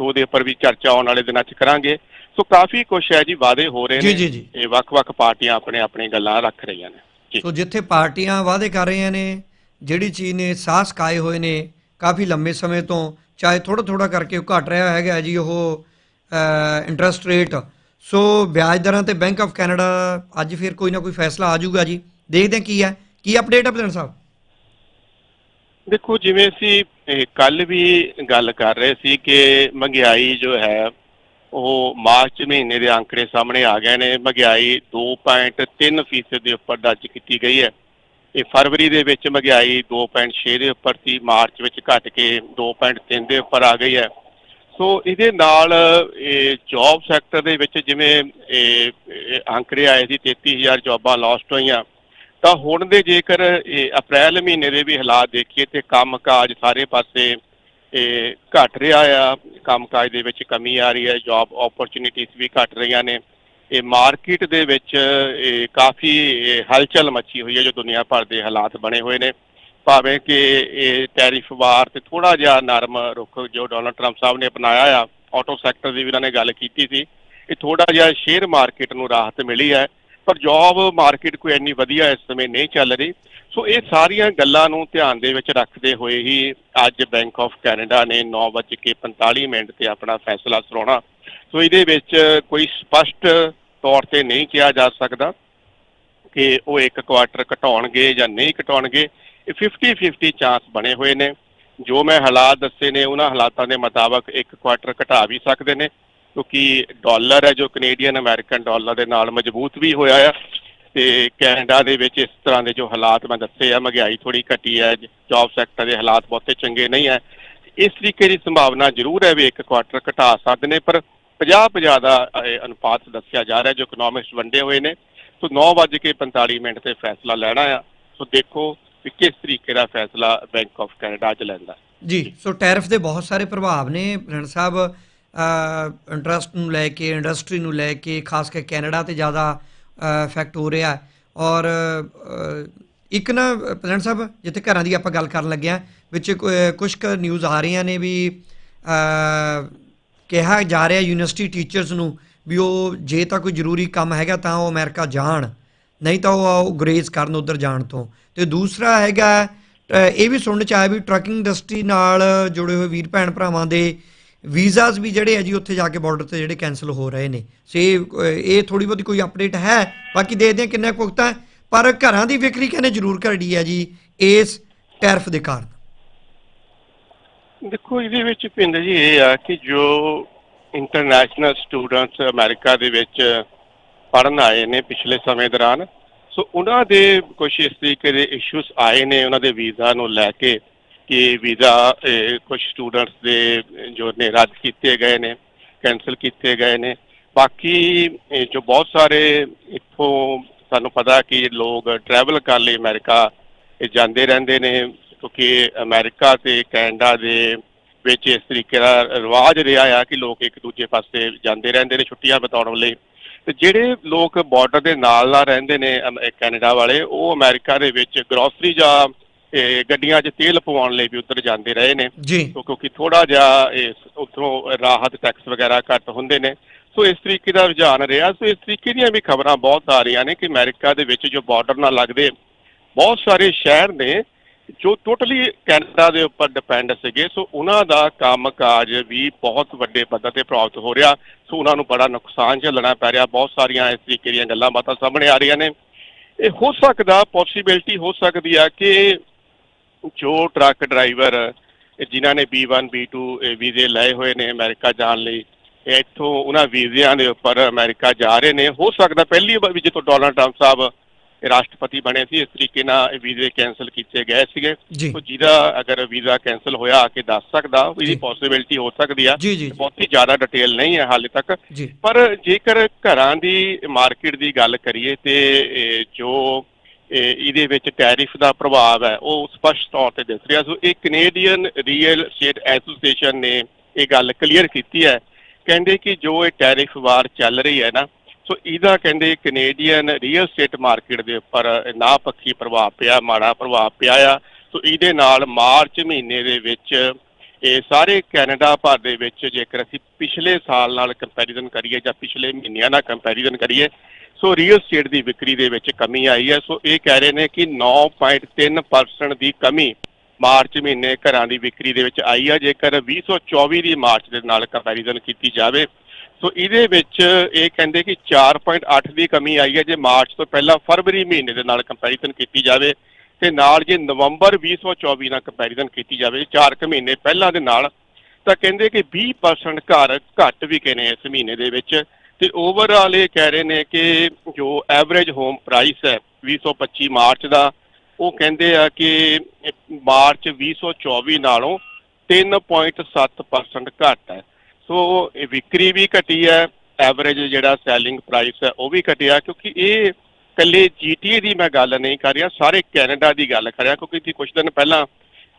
ਸੋ ਉਹਦੇ ਉੱਪਰ ਵੀ ਚਰਚਾ ਆਉਣ ਵਾਲੇ ਦਿਨਾਂ 'ਚ ਕਰਾਂਗੇ। ਸੋ ਕਾਫੀ ਕੁਝ ਹੈ ਜੀ ਵਾਅਦੇ ਹੋ ਰਹੇ ਨੇ। ਇਹ ਵੱਖ-ਵੱਖ ਪਾਰਟੀਆਂ ਆਪਣੇ ਆਪਣੇ ਗੱਲਾਂ ਰੱਖ ਰਹੀਆਂ ਨੇ। ਸੋ ਜਿੱਥੇ ਪਾਰਟੀਆਂ ਵਾਅਦੇ ਕਰ ਰਹੀਆਂ ਨੇ ਜਿਹੜੀ ਚੀਜ਼ ਨੇ ਸਾਹ ਸਕਾਏ ਹੋਏ ਨੇ ਕਾਫੀ ਲੰਮੇ ਸਮੇਂ ਤੋਂ ਚਾਹੇ ਥੋੜਾ ਥੋੜਾ ਕਰਕੇ ਉਹ ਘਟ ਰਿਹਾ ਹੈਗਾ ਜੀ ਉਹ ਇੰਟਰਸਟ ਰੇਟ ਸੋ ਵਿਆਜ ਦਰਾਂ ਤੇ ਬੈਂਕ ਆਫ ਕੈਨੇਡਾ ਅੱਜ ਫਿਰ ਕੋਈ ਨਾ ਕੋਈ ਫੈਸਲਾ ਆ ਜਾਊਗਾ ਜੀ। ਦੇਖਦੇ ਹਾਂ ਕੀ ਹੈ। ਕੀ ਅਪਡੇਟ ਹੈ ਪ੍ਰਧਾਨ ਸਾਹਿਬ? ਦੇਖੋ, ਜਿਵੇਂ ਅਸੀਂ ਕੱਲ ਵੀ ਗੱਲ ਕਰ ਰਹੇ ਸੀ ਕਿ ਮਹਿੰਗਾਈ ਜੋ ਹੈ, ਉਹ ਮਾਰਚ ਮਹੀਨੇ ਦੇ ਅੰਕੜੇ ਸਾਹਮਣੇ ਆ ਗਏ ਨੇ। ਮਹਿੰਗਾਈ 2.3% ਫੀਸਦ ਦੇ ਉੱਪਰ ਦਰਜ ਕੀਤੀ ਗਈ ਹੈ। ਇਹ ਫਰਵਰੀ ਦੇ ਵਿੱਚ ਮਹਿੰਗਾਈ 2.6 ਦੇ ਉੱਪਰ ਸੀ। ਮਾਰਚ ਵਿੱਚ ਘਟ ਕੇ 2.3 ਦੇ ਉੱਪਰ ਆ ਗਈ ਹੈ। ਸੋ ਇਹਦੇ ਨਾਲ, ਇਹ ਜੌਬ ਸੈਕਟਰ ਦੇ ਵਿੱਚ ਜਿਵੇਂ, ਇਹ ਅੰਕੜੇ ਆਏ ਸੀ 33000 ਜੌਬਾਂ ਲਾਸਟ ਹੋਈਆਂ। ਤਾਂ ਹੁਣ ਦੇ ਜੇਕਰ, ਇਹ ਅਪ੍ਰੈਲ ਮਹੀਨੇ ਦੇ ਵੀ ਹਾਲਾਤ ਦੇਖੀਏ, ਤੇ ਕੰਮਕਾਜ ਸਾਰੇ ਪਾਸੇ, ਇਹ ਘਟ ਰਿਹਾ ਆ। ਕੰਮਕਾਜ ਦੇ ਵਿੱਚ ਕਮੀ ਆ ਰਹੀ ਹੈ ਜੌਬ ਓਪਰਚੁਨਿਟੀਜ਼ ਵੀ ਘਟ ਰਹੀਆਂ ਨੇ। ਇਹ ਮਾਰਕੀਟ ਦੇ ਵਿੱਚ, ਇਹ ਕਾਫੀ ਹਲਚਲ ਮੱਚੀ ਹੋਈ ਹੈ, ਜੋ ਦੁਨੀਆ ਭਰ ਦੇ ਹਾਲਾਤ ਬਣੇ ਹੋਏ ਨੇ। ਭਾਵੇਂ ਕਿ ਇਹ ਟੈਰਿਫ ਵਾਰ ਤੇ ਥੋੜਾ ਜਿਹਾ ਨਰਮ ਰੁਖ ਜੋ ਡੋਨਲਡ ਟਰੰਪ ਸਾਹਿਬ ਨੇ ਅਪਣਾਇਆ ਆ ਆਟੋ ਸੈਕਟਰ ਦੀ ਵੀ ਉਹਨਾਂ ਨੇ ਗੱਲ ਕੀਤੀ ਸੀ, ਇਹ ਥੋੜਾ ਜਿਹਾ ਸ਼ੇਅਰ ਮਾਰਕੀਟ ਨੂੰ ਰਾਹਤ ਮਿਲੀ ਹੈ, ਪਰ ਜੌਬ ਮਾਰਕੀਟ ਕੋਈ ਇੰਨੀ ਵਧੀਆ ਇਸ ਸਮੇਂ ਨਹੀਂ ਚੱਲ ਰਹੀ। ਸੋ ਇਹ ਸਾਰੀਆਂ ਗੱਲਾਂ ਨੂੰ ਧਿਆਨ ਦੇ ਵਿੱਚ ਰੱਖਦੇ ਹੋਏ ਹੀ ਅੱਜ ਬੈਂਕ ਆਫ ਕੈਨੇਡਾ ਨੇ 9:45 ਮਿੰਟ ਤੇ ਆਪਣਾ ਫੈਸਲਾ ਸੁਣਾਉਣਾ। ਸੋ ਇਹਦੇ ਵਿੱਚ ਕੋਈ ਸਪਸ਼ਟ ਤੌਰ ਤੇ ਨਹੀਂ ਕਿਹਾ ਜਾ ਸਕਦਾ ਕਿ ਉਹ ਇੱਕ ਕੁਆਟਰ ਘਟਾਉਣਗੇ ਜਾਂ ਨਹੀਂ ਘਟਾਉਣਗੇ। 50-50 ਚਾਂਸ ਬਣੇ ਹੋਏ ਨੇ। ਜੋ ਮੈਂ ਹਾਲਾਤ ਦੱਸੇ ਨੇ, ਉਹਨਾਂ ਹਾਲਾਤਾਂ ਦੇ ਮੁਤਾਬਕ ਇੱਕ ਕੁਆਟਰ ਘਟਾ ਵੀ ਸਕਦੇ ਨੇ, ਕਿਉਂਕਿ ਡਾਲਰ ਹੈ ਜੋ ਕੈਨੇਡੀਅਨ ਅਮਰੀਕਨ ਡਾਲਰ ਦੇ ਨਾਲ ਮਜ਼ਬੂਤ ਵੀ ਹੋਇਆ ਆ। ਤੇ ਕੈਨੇਡਾ ਦੇ ਵਿੱਚ ਇਸ ਤਰ੍ਹਾਂ ਦੇ ਜੋ ਹਾਲਾਤ ਮੈਂ ਦੱਸੇ ਆ, ਮਹਿੰਗਾਈ ਥੋੜੀ ਘਟੀ ਹੈ ਜੌਬ ਸੈਕਟਰ ਦੇ ਹਾਲਾਤ ਬਹੁਤੇ ਚੰਗੇ ਨਹੀਂ ਹੈ। ਇਸ ਤਰੀਕੇ ਦੀ ਸੰਭਾਵਨਾ ਜ਼ਰੂਰ ਹੈ ਵੀ ਇੱਕ ਕੁਆਟਰ ਘਟਾ ਸਕਦੇ ਨੇ, ਪਰ 50-50 ਦਾ ਇਹ ਅਨੁਪਾਤ ਦੱਸਿਆ ਜਾ ਰਿਹਾ, ਜੋ ਇਕਨੋਮਿਸਟ ਵੰਡੇ ਹੋਏ ਨੇ। ਸੋ 9:45 ਮਿੰਟ ਤੇ ਫੈਸਲਾ ਲੈਣਾ ਆ। ਸੋ ਦੇਖੋ ਕਿ ਕਿਸ ਤਰੀਕੇ ਦਾ ਫੈਸਲਾ ਬੈਂਕ ਆਫ ਕੈਨੇਡਾ ਅੱਜ ਲੈਂਦਾ? ਜੀ, ਸੋ ਟੈਰਿਫ ਦੇ ਬਹੁਤ ਸਾਰੇ ਪ੍ਰਭਾਵ ਨੇ। ਪ੍ਰਧਾਨ ਸਾਹਿਬ ਇੰਟਰਸਟ ਨੂੰ ਲੈ ਕੇ ਇੰਡਸਟਰੀ ਨੂੰ ਲੈ ਕੇ, ਖਾਸ ਕਰਕੇ ਕੈਨੇਡਾ ਤੇ ਜ਼ਿਆਦਾ ਇਫੈਕਟ ਹੋ ਰਿਹਾ। ਔਰ ਇੱਕ ਨਾ ਪ੍ਰਧਾਨ ਸਾਹਿਬ, ਜਿੱਥੇ ਘਰਾਂ ਦੀ ਆਪਾਂ ਗੱਲ ਕਰਨ ਲੱਗੇ ਆ ਵਿੱਚ ਕੁਝ ਕੁ ਨਿਊਜ਼ ਆ ਰਹੀਆਂ ਨੇ ਵੀ ਕਿਹਾ ਜਾ ਰਿਹਾ ਯੂਨੀਵਰਸਿਟੀ ਟੀਚਰਸ ਨੂੰ ਵੀ ਉਹ ਜੇ ਤਾਂ ਕੋਈ ਜ਼ਰੂਰੀ ਕੰਮ ਹੈਗਾ ਤਾਂ ਉਹ ਅਮਰੀਕਾ ਜਾਣ। ਨਹੀਂ ਤਾਂ ਉਹ ਗੁਰੇਜ਼ ਕਰਨ ਉਧਰ ਜਾਣ ਤੋਂ। ਤੇ ਦੂਸਰਾ ਹੈਗਾ ਇਹ ਵੀ ਸੁਣਨ ਚ ਆਇਆ ਵੀ ਟਰੱਕਿੰਗ ਇੰਡਸਟਰੀ ਨਾਲ ਜੁੜੇ ਹੋਏ ਵੀਰ ਭੈਣ ਭਰਾਵਾਂ ਦੇ ਵੀਜ਼ਾਸ ਵੀ ਜਿਹੜੇ ਆ ਜੀ ਉੱਥੇ ਜਾ ਕੇ ਬਾਰਡਰ ਤੇ ਜਿਹੜੇ ਕੈਨਸਲ ਹੋ ਰਹੇ ਨੇ। ਸੇ ਇਹ ਥੋੜੀ ਬਹੁਤੀ ਕੋਈ ਅਪਡੇਟ ਹੈ? ਬਾਕੀ ਦੇਖਦੇ ਹਾਂ ਕਿੰਨਾ ਕੁ ਵਕਤ ਪਰ ਘਰਾਂ ਦੀ ਵਿਕਰੀ ਕਹਿੰਦੇ ਜ਼ਰੂਰ ਘਟੀ ਹੈ ਜੀ, ਇਸ ਟੈਰਫ ਦੇ ਕਾਰਨ। ਦੇਖੋ, ਇਹਦੇ ਵਿੱਚ ਪਿੰਡ ਜੀ ਇਹ ਆ ਕਿ ਜੋ ਇੰਟਰਨੈਸ਼ਨਲ ਸਟੂਡੈਂਟਸ ਅਮਰੀਕਾ ਦੇ ਵਿੱਚ ਪੜਨ ਆਏ ਨੇ ਪਿਛਲੇ ਸਮੇਂ ਦੌਰਾਨ। ਸੋ ਉਹਨਾਂ ਦੇ ਕੁਝ ਇਸ ਤਰੀਕੇ ਦੇ ਇਸ਼ੂਸ ਆਏ ਨੇ, ਉਹਨਾਂ ਦੇ ਵੀਜ਼ਾ ਨੂੰ ਲੈ ਕੇ ਕਿ ਵੀਜ਼ਾ ਕੁਝ ਸਟੂਡੈਂਟਸ ਦੇ ਜੋ ਨੇ ਰੱਦ ਕੀਤੇ ਗਏ ਨੇ ਕੈਨਸਲ ਕੀਤੇ ਗਏ ਨੇ। ਬਾਕੀ ਜੋ ਬਹੁਤ ਸਾਰੇ ਇੱਥੋਂ ਸਾਨੂੰ ਪਤਾ ਕਿ ਲੋਕ ਟਰੈਵਲ ਕਰਨ ਲਈ ਅਮਰੀਕਾ ਜਾਂਦੇ ਰਹਿੰਦੇ ਨੇ, ਕਿਉਂਕਿ ਅਮਰੀਕਾ ਤੇ ਕੈਨੇਡਾ ਦੇ ਵਿੱਚ ਇਸ ਤਰੀਕੇ ਦਾ ਰਿਵਾਜ ਰਿਹਾ ਆ ਕਿ ਲੋਕ ਇੱਕ ਦੂਜੇ ਪਾਸੇ ਜਾਂਦੇ ਰਹਿੰਦੇ ਨੇ ਛੁੱਟੀਆਂ ਬਿਤਾਉਣ ਲਈ। ਤੇ ਜਿਹੜੇ ਲੋਕ ਬਾਰਡਰ ਦੇ ਨਾਲ ਨਾਲ ਰਹਿੰਦੇ ਨੇ ਕੈਨੇਡਾ ਵਾਲੇ ਉਹ ਅਮਰੀਕਾ ਦੇ ਵਿੱਚ ਗਰੋਸਰੀ ਜਾਂ ਇਹ ਗੱਡੀਆਂ 'ਚ ਤੇਲ ਪਵਾਉਣ ਲਈ ਵੀ ਉੱਧਰ ਜਾਂਦੇ ਰਹੇ ਨੇ। ਕਿਉਂਕਿ ਥੋੜਾ ਜਿਹਾ ਇਸ ਉੱਥੋਂ ਰਾਹਤ ਟੈਕਸ ਵਗੈਰਾ ਘੱਟ ਹੁੰਦੇ ਨੇ। ਸੋ ਇਸ ਤਰੀਕੇ ਦਾ ਰੁਝਾਨ ਰਿਹਾ। ਸੋ ਇਸ ਤਰੀਕੇ ਦੀਆਂ ਵੀ ਖਬਰਾਂ ਬਹੁਤ ਆ ਰਹੀਆਂ ਨੇ ਕਿ ਅਮਰੀਕਾ ਦੇ ਵਿੱਚ ਜੋ ਬਾਰਡਰ ਨਾਲ ਲੱਗਦੇ ਬਹੁਤ ਸਾਰੇ ਸ਼ਹਿਰ ਨੇ ਜੋ ਟੋਟਲੀ ਕੈਨੇਡਾ ਦੇ ਉੱਪਰ ਡਿਪੈਂਡ ਸੀਗੇ, ਸੋ ਉਹਨਾਂ ਦਾ ਕੰਮਕਾਜ ਵੀ ਬਹੁਤ ਵੱਡੇ ਪੱਧਰ ਤੇ ਪ੍ਰਭਾਵਿਤ ਹੋ ਰਿਹਾ। ਸੋ ਉਹਨਾਂ ਨੂੰ ਬੜਾ ਨੁਕਸਾਨ ਝੱਲਣਾ ਪੈ ਰਿਹਾ। ਬਹੁਤ ਸਾਰੀਆਂ ਇਸ ਤਰੀਕੇ ਦੀਆਂ ਗੱਲਾਂ ਬਾਤਾਂ ਸਾਹਮਣੇ ਆ ਰਹੀਆਂ ਨੇ। ਇਹ ਹੋ ਸਕਦਾ ਪੋਸਿਬਿਲਿਟੀ ਹੋ ਸਕਦੀ ਆ ਕਿ ਜੋ ਟਰੱਕ ਡਰਾਈਵਰ ਜਿਨ੍ਹਾਂ ਨੇ B1 B2 ਇਹ ਵੀਜ਼ੇ ਲਏ ਹੋਏ ਨੇ ਅਮਰੀਕਾ ਜਾਣ ਲਈ ਇੱਥੋਂ ਉਹਨਾਂ ਵੀਜ਼ਿਆਂ ਦੇ ਉੱਪਰ ਅਮਰੀਕਾ ਜਾ ਰਹੇ ਨੇ। ਹੋ ਸਕਦਾ, ਪਹਿਲੀ ਵਾਰ ਵੀ ਜਦੋਂ ਡੋਨਲਡ ਟਰੰਪ ਸਾਹਿਬ ਰਾਸ਼ਟਰਪਤੀ ਬਣੇ ਸੀ ਇਸ ਤਰੀਕੇ ਨਾਲ ਵੀਜ਼ੇ ਕੈਨਸਲ ਕੀਤੇ ਗਏ ਸੀਗੇ। ਸੋ ਜਿਹਦਾ ਅਗਰ ਵੀਜ਼ਾ ਕੈਨਸਲ ਹੋਇਆ ਆ ਕੇ ਦੱਸ ਸਕਦਾ ਇਹਦੀ। ਪੋਸਿਬਿਲਿਟੀ ਹੋ ਸਕਦੀ ਆ। ਬਹੁਤੀ ਜ਼ਿਆਦਾ ਡਿਟੇਲ ਨਹੀਂ ਹੈ ਹਾਲੇ ਤੱਕ। ਪਰ ਜੇਕਰ ਘਰਾਂ ਦੀ ਮਾਰਕੀਟ ਦੀ ਗੱਲ ਕਰੀਏ ਤੇ ਜੋ ਇਹ ਇਹਦੇ ਵਿੱਚ ਟੈਰਿਫ ਦਾ ਪ੍ਰਭਾਵ ਹੈ ਉਹ ਸਪਸ਼ਟ ਤੌਰ ਤੇ ਦਿਸ ਰਿਹਾ। ਸੋ ਇਹ ਕੈਨੇਡੀਅਨ ਰੀਅਲ ਸਟੇਟ ਐਸੋਸੀਏਸ਼ਨ ਨੇ ਇਹ ਗੱਲ ਕਲੀਅਰ ਕੀਤੀ ਹੈ। ਕਹਿੰਦੇ ਕਿ ਜੋ ਇਹ ਟੈਰਿਫ ਵਾਰ ਚੱਲ ਰਹੀ ਹੈ ਨਾ ਸੋ ਇਹਦਾ ਕਹਿੰਦੇ ਕੈਨੇਡੀਅਨ ਰੀਅਲ ਸਟੇਟ ਮਾਰਕੀਟ ਦੇ ਉੱਪਰ ਨਾ ਪੱਖੀ ਪ੍ਰਭਾਵ ਪਿਆ, ਮਾੜਾ ਪ੍ਰਭਾਵ ਪਿਆ ਆ। ਸੋ ਇਹਦੇ ਨਾਲ ਮਾਰਚ ਮਹੀਨੇ ਦੇ ਵਿੱਚ ਇਹ ਸਾਰੇ ਕੈਨੇਡਾ ਭਰ ਦੇ ਵਿੱਚ ਜੇਕਰ ਅਸੀਂ ਪਿਛਲੇ ਸਾਲ ਨਾਲ ਕੰਪੈਰੀਜ਼ਨ ਕਰੀਏ ਜਾਂ ਪਿਛਲੇ ਮਹੀਨਿਆਂ ਨਾਲ ਕੰਪੈਰੀਜ਼ਨ ਕਰੀਏ ਸੋ ਰੀਅਲ ਸਟੇਟ ਦੀ ਵਿਕਰੀ ਦੇ ਵਿੱਚ ਕਮੀ ਆਈ ਹੈ। ਸੋ ਇਹ ਕਹਿ ਰਹੇ ਨੇ ਕਿ 9.3% ਦੀ ਕਮੀ ਮਾਰਚ ਮਹੀਨੇ ਘਰਾਂ ਦੀ ਵਿਕਰੀ ਦੇ ਵਿੱਚ ਆਈ ਹੈ ਜੇਕਰ 2024 ਦੀ ਮਾਰਚ ਦੇ ਨਾਲ ਕੰਪੈਰੀਜ਼ਨ ਕੀਤੀ ਜਾਵੇ ਸੋ ਇਹਦੇ ਵਿੱਚ ਇਹ ਕਹਿੰਦੇ ਕਿ 4.8 ਦੀ ਕਮੀ ਆਈ ਹੈ ਜੇ ਮਾਰਚ ਤੋਂ ਪਹਿਲਾਂ ਫਰਵਰੀ ਮਹੀਨੇ ਦੇ ਨਾਲ ਕੰਪੈਰੀਜ਼ਨ ਕੀਤੀ ਜਾਵੇ ਤੇ ਨਾਲ ਜੇ ਨਵੰਬਰ 2024 ਨਾਲ ਕੰਪੈਰੀਜ਼ਨ ਕੀਤੀ ਜਾਵੇ 4 ਕੁ ਮਹੀਨੇ ਪਹਿਲਾਂ ਦੇ ਨਾਲ, ਤਾਂ ਕਹਿੰਦੇ ਕਿ 20% ਘਰ ਘੱਟ ਵੀ ਨੇ ਇਸ ਮਹੀਨੇ ਦੇ ਵਿੱਚ। ਤੇ ਓਵਰਆਲ ਇਹ ਕਹਿ ਰਹੇ ਨੇ ਕਿ ਜੋ ਐਵਰੇਜ ਹੋਮ ਪ੍ਰਾਈਸ ਹੈ 2025 ਮਾਰਚ ਦਾ, ਉਹ ਕਹਿੰਦੇ ਆ ਕਿ ਮਾਰਚ 2024 ਨਾਲੋਂ 3.7% ਘੱਟ ਹੈ। ਸੋ ਵਿਕਰੀ ਵੀ ਘਟੀ ਹੈ ਐਵਰੇਜ ਜਿਹੜਾ ਸੈਲਿੰਗ ਪ੍ਰਾਈਸ ਹੈ, ਉਹ ਵੀ ਘਟਿਆ ਕਿਉਂਕਿ ਇਹ ਕੱਲੇ ਜੀਟੀਏ ਦੀ ਮੈਂ ਗੱਲ ਨਹੀਂ ਕਰ ਰਿਹਾ, ਸਾਰੇ ਕੈਨੇਡਾ ਦੀ ਗੱਲ ਕਰ ਰਿਹਾ, ਕਿਉਂਕਿ ਜੀ ਕੁਝ ਦਿਨ ਪਹਿਲਾਂ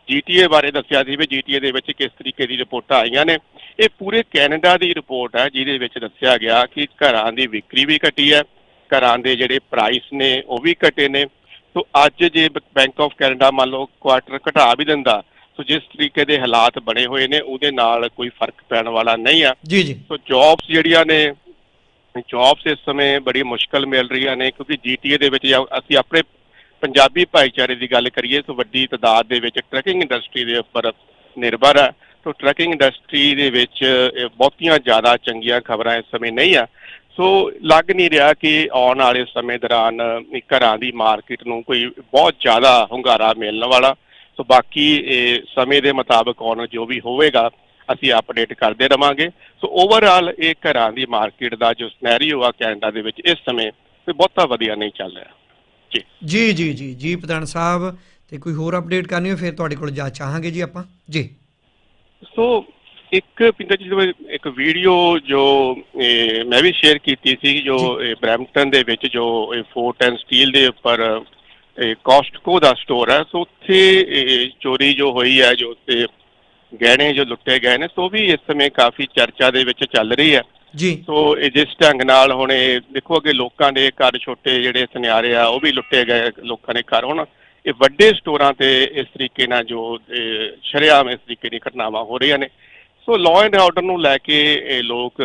ਜੀਟੀਏ ਬਾਰੇ ਦੱਸਿਆ ਸੀ ਵੀ ਜੀਟੀਏ ਦੇ ਵਿੱਚ ਕਿਸ ਤਰੀਕੇ ਦੀ ਰਿਪੋਰਟਾਂ ਆਈਆਂ ਨੇ। ਇਹ ਪੂਰੇ ਕੈਨੇਡਾ ਦੀ ਰਿਪੋਰਟ ਹੈ, ਜਿਹਦੇ ਵਿੱਚ ਦੱਸਿਆ ਗਿਆ ਕਿ ਘਰਾਂ ਦੀ ਵਿਕਰੀ ਵੀ ਘਟੀ ਹੈ, ਘਰਾਂ ਦੇ ਜਿਹੜੇ ਪ੍ਰਾਈਸ ਨੇ, ਉਹ ਵੀ ਘਟੇ ਨੇ। ਸੋ ਅੱਜ ਜੇ ਬੈਂਕ ਆਫ ਕੈਨੇਡਾ ਮੰਨ ਲਓ ਕੁਆਟਰ ਘਟਾ ਵੀ ਦਿੰਦਾ ਸੋ ਜਿਸ ਤਰੀਕੇ ਦੇ ਹਾਲਾਤ ਬਣੇ ਹੋਏ ਨੇ ਉਹਦੇ ਨਾਲ ਕੋਈ ਫ਼ਰਕ ਪੈਣ ਵਾਲਾ ਨਹੀਂ ਆ। ਜੀ ਜੀ। ਸੋ ਜੌਬਸ ਜਿਹੜੀਆਂ ਨੇ ਜੌਬਸ ਇਸ ਸਮੇਂ ਬੜੀ ਮੁਸ਼ਕਲ ਮਿਲ ਰਹੀਆਂ ਨੇ ਕਿਉਂਕਿ ਜੀਟੀਏ ਦੇ ਵਿੱਚ ਜਾਂ ਅਸੀਂ ਆਪਣੇ ਪੰਜਾਬੀ ਭਾਈਚਾਰੇ ਦੀ ਗੱਲ ਕਰੀਏ ਤਾਂ ਵੱਡੀ ਤਾਦਾਦ ਦੇ ਵਿੱਚ ਟਰੱਕਿੰਗ ਇੰਡਸਟਰੀ ਦੇ ਉੱਪਰ ਨਿਰਭਰ ਹੈ ਤਾਂ ਟਰੱਕਿੰਗ ਇੰਡਸਟਰੀ ਦੇ ਵਿੱਚ ਬਹੁਤੀਆਂ ਜ਼ਿਆਦਾ ਚੰਗੀਆਂ ਖਬਰਾਂ ਇਸ ਸਮੇਂ ਨਹੀਂ ਆ। ਸੋ ਲੱਗ ਨਹੀਂ ਰਿਹਾ ਕਿ ਆਉਣ ਵਾਲੇ ਸਮੇਂ ਦੌਰਾਨ ਘਰਾਂ ਦੀ ਮਾਰਕੀਟ ਨੂੰ ਕੋਈ ਬਹੁਤ ਜ਼ਿਆਦਾ ਹੁੰਗਾਰਾ ਮਿਲਣ ਵਾਲਾ ਸੋ ਬਾਕੀ ਸਮੇਂ ਦੇ ਮੁਤਾਬਕ ਆਉਣ ਜੋ ਵੀ ਹੋਵੇਗਾ ਅਸੀਂ ਅਪਡੇਟ ਕਰਦੇ ਰਵਾਂਗੇ। ਸੋ ਓਵਰਆਲ ਇਹ ਘਰਾਂ ਦੀ ਮਾਰਕੀਟ ਦਾ ਜੋ ਸਿਨੈਰੀਓ ਆ ਕੈਨੇਡਾ ਦੇ ਵਿੱਚ ਇਸ ਸਮੇਂ ਕੋਈ ਬਹੁਤਾ ਵਧੀਆ ਨਹੀਂ ਚੱਲ ਰਿਹਾ। ਜੀ। ਜੀ ਜੀ ਜੀ ਜੀ ਪ੍ਰਧਾਨ ਸਾਹਿਬ ਤੇ ਕੋਈ ਹੋਰ ਅਪਡੇਟ ਕਰਨੀ ਹੋ ਫਿਰ ਤੁਹਾਡੇ ਕੋਲ ਜਾ ਚਾਹਾਂਗੇ ਜੀ ਆਪਾਂ। ਜੀ। ਸੋ ਇੱਕ ਪਿੰਦਰ ਜੀ ਇੱਕ ਵੀਡੀਓ ਜੋ ਮੈਂ ਵੀ ਸ਼ੇਅਰ ਕੀਤੀ ਸੀ ਜੋ ਬਰੈਂਪਟਨ ਦੇ ਵਿੱਚ ਜੋ ਇਹ ਫੋਰਟ ਐਂਡ ਸਟੀਲ ਦੇ ਉੱਪਰ ਕਾਸਟਕੋ ਦਾ ਸਟੋਰ ਹੈ ਸੋ ਉੱਥੇ ਚੋਰੀ ਜੋ ਹੋਈ ਹੈ ਜੋ ਉੱਥੇ ਗਹਿਣੇ ਜੋ ਲੁੱਟੇ ਗਏ ਨੇ ਸੋ ਵੀ ਇਸ ਸਮੇਂ ਕਾਫੀ ਚਰਚਾ ਦੇ ਵਿੱਚ ਚੱਲ ਰਹੀ ਹੈ। ਜੀ। ਸੋ ਇਹ ਜਿਸ ਢੰਗ ਨਾਲ ਹੁਣ ਇਹ ਦੇਖੋ ਅੱਗੇ ਲੋਕਾਂ ਦੇ ਘਰ ਛੋਟੇ ਜਿਹੜੇ ਸੁਨਿਆਰੇ ਆ ਉਹ ਵੀ ਲੁੱਟੇ ਗਏ ਲੋਕਾਂ ਦੇ ਘਰ। ਹੁਣ ਇਹ ਵੱਡੇ ਸਟੋਰਾਂ ਤੇ ਇਸ ਤਰੀਕੇ ਨਾਲ ਜੋ ਸ਼ਰੇਆਮ ਇਸ ਤਰੀਕੇ ਦੀ ਘਟਨਾਵਾਂ ਹੋ ਰਹੀਆਂ ਨੇ। ਸੋ ਲਾਅ ਐਂਡ ਆਰਡਰ ਨੂੰ ਲੈ ਕੇ ਇਹ ਲੋਕ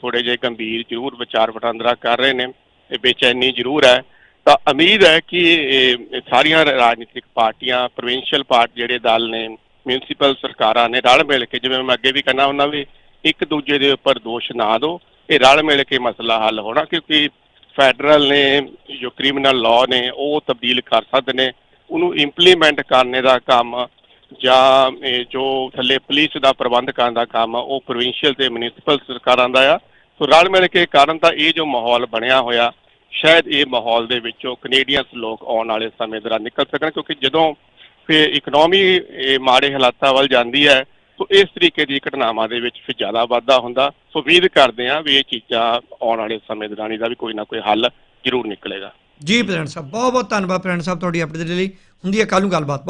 ਥੋੜੇ ਜਿਹੇ ਗੰਭੀਰ ਜ਼ਰੂਰ ਵਿਚਾਰ ਵਟਾਂਦਰਾ ਕਰ ਰਹੇ ਨੇ। ਇਹ ਬੇਚੈਨੀ ਜ਼ਰੂਰ ਹੈ। ਤਾਂ ਉਮੀਦ ਹੈ ਕਿ ਸਾਰੀਆਂ ਰਾਜਨੀਤਿਕ ਪਾਰਟੀਆਂ ਪ੍ਰੋਵਿੰਸ਼ੀਅਲ ਪਾਰਟ ਜਿਹੜੇ ਦਲ ਨੇ ਮਿਊਨਿਸਪਲ ਸਰਕਾਰਾਂ ਨੇ ਰਲ ਮਿਲ ਕੇ, ਜਿਵੇਂ ਮੈਂ ਅੱਗੇ ਵੀ ਕਹਿੰਦਾ ਹੁੰਦਾ ਵੀ ਇੱਕ ਦੂਜੇ ਦੇ ਉੱਪਰ ਦੋਸ਼ ਨਾ ਦਿਓ, ਇਹ ਰਲ ਮਿਲ ਕੇ ਮਸਲਾ ਹੱਲ ਹੋਣਾ, ਕਿਉਂਕਿ ਫੈਡਰਲ ਨੇ, ਜੋ ਕ੍ਰਿਮੀਨਲ ਲਾਅ ਨੇ, ਉਹ ਤਬਦੀਲ ਕਰ ਸਕਦੇ ਨੇ, ਉਹਨੂੰ ਇੰਪਲੀਮੈਂਟ ਕਰਨੇ ਦਾ ਕੰਮ ਜਾਂ ਜੋ ਥੱਲੇ ਪੁਲਿਸ ਦਾ ਪ੍ਰਬੰਧ ਕਰਨ ਦਾ ਕੰਮ ਉਹ ਪ੍ਰੋਵਿੰਸ਼ੀਅਲ ਤੇ ਮਿਊਨਿਸਪਲ ਸਰਕਾਰਾਂ ਦਾ ਆ। ਸੋ ਰਲ ਮਿਲ ਕੇ ਕਾਰਨ ਤਾਂ ਇਹ ਜੋ ਮਾਹੌਲ ਬਣਿਆ ਹੋਇਆ ਸ਼ਾਇਦ ਇਹ ਮਾਹੌਲ ਦੇ ਵਿੱਚੋਂ ਕੈਨੇਡੀਅਨਸ ਲੋਕ ਆਉਣ ਵਾਲੇ ਸਮੇਂ ਦੌਰਾਨ ਨਿਕਲ ਸਕਣ, ਕਿਉਂਕਿ ਜਦੋਂ ਫਿਰ ਇਕਨੋਮੀ ਮਾੜੇ ਹਾਲਾਤਾਂ ਵੱਲ ਜਾਂਦੀ ਹੈ ਸੋ ਇਸ ਤਰੀਕੇ ਦੀ ਘਟਨਾਵਾਂ ਦੇ ਵਿੱਚ ਫਿਰ ਜ਼ਿਆਦਾ ਵਾਧਾ ਹੁੰਦਾ। ਸੋ ਉਮੀਦ ਕਰਦੇ ਹਾਂ ਵੀ ਇਹ ਚੀਜ਼ਾਂ ਆਉਣ ਵਾਲੇ ਸਮੇਂ ਦੌਰਾਨ ਇਹਦਾ ਵੀ ਕੋਈ ਨਾ ਕੋਈ ਹੱਲ ਜ਼ਰੂਰ ਨਿਕਲੇਗਾ। ਜੀ ਪ੍ਰਧਾਨ ਸਾਹਿਬ ਬਹੁਤ ਬਹੁਤ ਧੰਨਵਾਦ ਪ੍ਰਧਾਨ ਸਾਹਿਬ ਤੁਹਾਡੀ ਅਪਡੇਟ ਦੇ ਲਈ। ਹੁੰਦੀ ਹੈ ਕੱਲ ਨੂੰ ਗੱਲਬਾਤ। ਬਹੁਤ